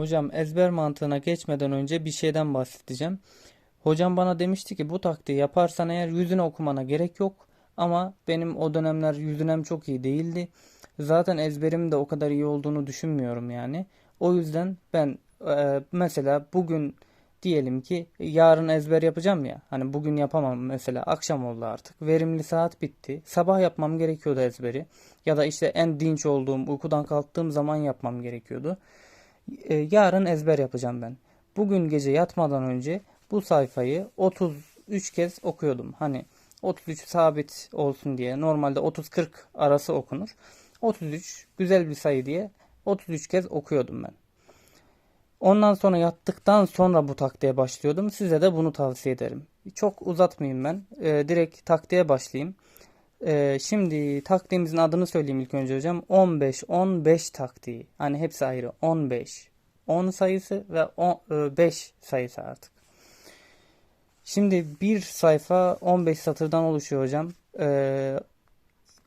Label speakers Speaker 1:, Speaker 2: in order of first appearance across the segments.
Speaker 1: Hocam ezber mantığına geçmeden önce bir şeyden bahsedeceğim. Hocam bana demişti ki bu taktiği yaparsan eğer yüzüne okumana gerek yok. Ama benim o dönemler yüzünem çok iyi değildi. Zaten ezberim de o kadar iyi olduğunu düşünmüyorum yani. O yüzden ben e, mesela bugün diyelim ki yarın ezber yapacağım ya. Hani bugün yapamam mesela akşam oldu artık. Verimli saat bitti. Sabah yapmam gerekiyordu ezberi. Ya da işte en dinç olduğum uykudan kalktığım zaman yapmam gerekiyordu. E, yarın ezber yapacağım ben. Bugün gece yatmadan önce bu sayfayı 33 kez okuyordum. Hani 33 sabit olsun diye. Normalde 30-40 arası okunur. 33 güzel bir sayı diye 33 kez okuyordum ben. Ondan sonra yattıktan sonra bu taktiğe başlıyordum. Size de bunu tavsiye ederim. Çok uzatmayayım ben. Ee, direkt taktiğe başlayayım. Ee, şimdi taktiğimizin adını söyleyeyim ilk önce hocam. 15-15 taktiği. Hani hepsi ayrı. 15. 10 sayısı ve 5 sayısı artık. Şimdi bir sayfa 15 satırdan oluşuyor hocam. Ee,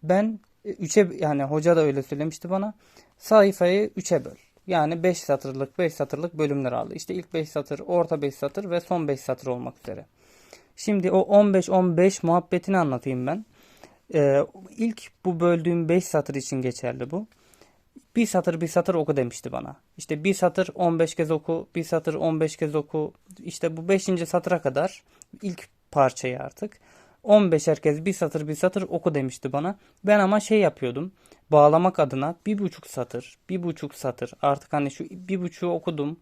Speaker 1: ben 3'e yani hoca da öyle söylemişti bana. Sayfayı 3'e böl. Yani 5 satırlık 5 satırlık bölümler aldı. İşte ilk 5 satır, orta 5 satır ve son 5 satır olmak üzere. Şimdi o 15-15 muhabbetini anlatayım ben. Ee, ilk bu böldüğüm 5 satır için geçerli bu. Bir satır bir satır oku demişti bana. İşte bir satır 15 kez oku, bir satır 15 kez oku. İşte bu 5. satıra kadar ilk parçayı artık 15 herkes bir satır bir satır oku demişti bana. Ben ama şey yapıyordum. Bağlamak adına bir buçuk satır, bir buçuk satır. Artık hani şu bir buçuğu okudum.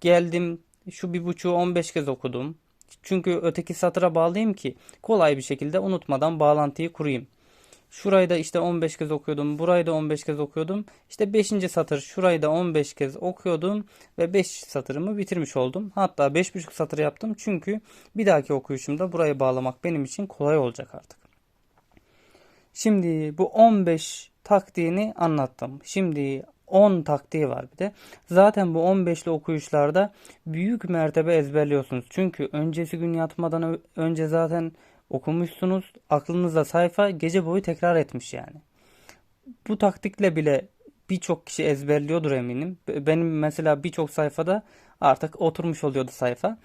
Speaker 1: Geldim şu bir buçuğu 15 kez okudum. Çünkü öteki satıra bağlayayım ki kolay bir şekilde unutmadan bağlantıyı kurayım. Şurayı da işte 15 kez okuyordum. Burayı da 15 kez okuyordum. İşte 5. satır şurayı da 15 kez okuyordum. Ve 5 satırımı bitirmiş oldum. Hatta 5,5 satır yaptım. Çünkü bir dahaki okuyuşumda burayı bağlamak benim için kolay olacak artık. Şimdi bu 15 taktiğini anlattım. Şimdi 10 taktiği var bir de. Zaten bu 15'li okuyuşlarda büyük mertebe ezberliyorsunuz. Çünkü öncesi gün yatmadan önce zaten okumuşsunuz. Aklınızda sayfa gece boyu tekrar etmiş yani. Bu taktikle bile birçok kişi ezberliyordur eminim. Benim mesela birçok sayfada artık oturmuş oluyordu sayfa.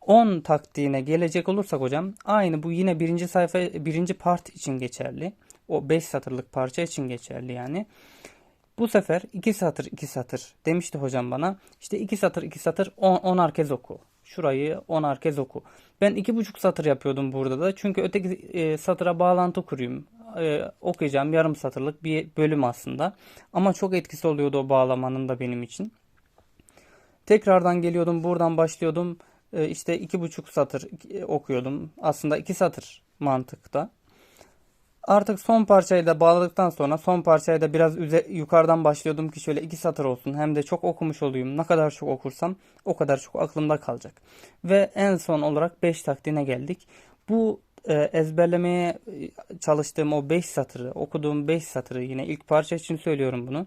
Speaker 1: 10 taktiğine gelecek olursak hocam aynı bu yine birinci sayfa birinci part için geçerli. O 5 satırlık parça için geçerli yani. Bu sefer 2 satır 2 satır demişti hocam bana. İşte 2 satır 2 satır 10 kez oku. Şurayı 10 kez oku. Ben 2,5 satır yapıyordum burada da. Çünkü öteki e, satıra bağlantı kurayım. E, okuyacağım yarım satırlık bir bölüm aslında. Ama çok etkisi oluyordu o bağlamanın da benim için. Tekrardan geliyordum buradan başlıyordum. E, işte 2,5 satır e, okuyordum. Aslında 2 satır mantıkta. Artık son parçayı da bağladıktan sonra son parçayı da biraz yukarıdan başlıyordum ki şöyle iki satır olsun. Hem de çok okumuş olayım. Ne kadar çok okursam o kadar çok aklımda kalacak. Ve en son olarak 5 taktiğine geldik. Bu e, ezberlemeye çalıştığım o 5 satırı, okuduğum 5 satırı yine ilk parça için söylüyorum bunu.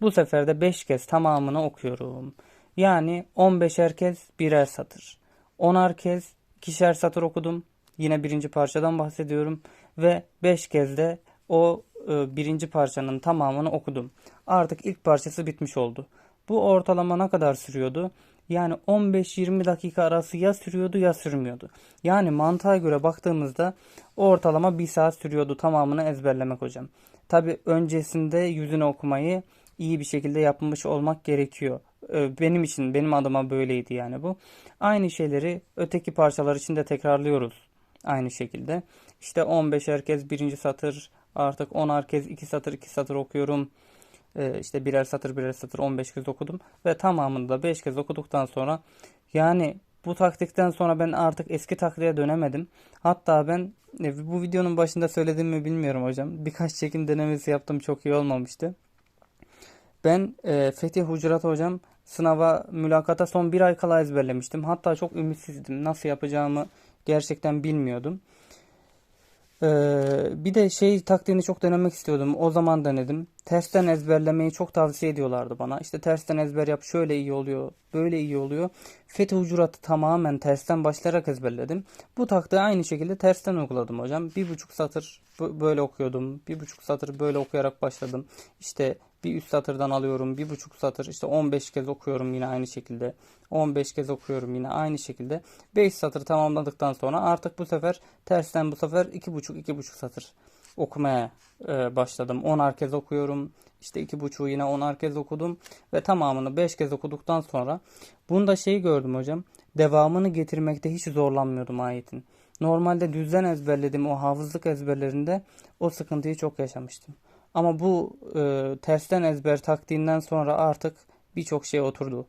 Speaker 1: Bu sefer de 5 kez tamamını okuyorum. Yani 15 herkes birer satır. 10'ar kez ikişer satır okudum. Yine birinci parçadan bahsediyorum ve 5 kez de o e, birinci parçanın tamamını okudum. Artık ilk parçası bitmiş oldu. Bu ortalama ne kadar sürüyordu? Yani 15-20 dakika arası ya sürüyordu ya sürmüyordu. Yani mantığa göre baktığımızda ortalama 1 saat sürüyordu tamamını ezberlemek hocam. Tabi öncesinde yüzünü okumayı iyi bir şekilde yapmış olmak gerekiyor. E, benim için, benim adıma böyleydi yani bu. Aynı şeyleri öteki parçalar için de tekrarlıyoruz. Aynı şekilde. İşte 15 herkes birinci satır artık 10 herkes 2 satır 2 satır okuyorum. Ee, işte birer satır birer satır 15 kez okudum. Ve tamamını da 5 kez okuduktan sonra yani bu taktikten sonra ben artık eski taktiğe dönemedim. Hatta ben e, bu videonun başında söyledim mi bilmiyorum hocam. Birkaç çekim denemesi yaptım çok iyi olmamıştı. Ben e, Fetih Hucurat hocam sınava mülakata son bir ay kala ezberlemiştim. Hatta çok ümitsizdim. Nasıl yapacağımı gerçekten bilmiyordum. Ee, bir de şey taktiğini çok denemek istiyordum. O zaman denedim. Tersten ezberlemeyi çok tavsiye ediyorlardı bana. İşte tersten ezber yap şöyle iyi oluyor, böyle iyi oluyor. Fethi Hucurat'ı tamamen tersten başlayarak ezberledim. Bu taktiği aynı şekilde tersten uyguladım hocam. Bir buçuk satır böyle okuyordum. Bir buçuk satır böyle okuyarak başladım. İşte Bir üst satırdan alıyorum. Bir buçuk satır. işte 15 kez okuyorum yine aynı şekilde. 15 kez okuyorum yine aynı şekilde. 5 satır tamamladıktan sonra artık bu sefer tersten bu sefer iki buçuk iki buçuk satır okumaya e, başladım. 10'ar kez okuyorum. İşte iki buçuğu yine 10'ar kez okudum ve tamamını 5 kez okuduktan sonra bunda şeyi gördüm hocam. Devamını getirmekte hiç zorlanmıyordum ayetin. Normalde düzden ezberlediğim o hafızlık ezberlerinde o sıkıntıyı çok yaşamıştım. Ama bu e, tersten ezber taktiğinden sonra artık birçok şey oturdu.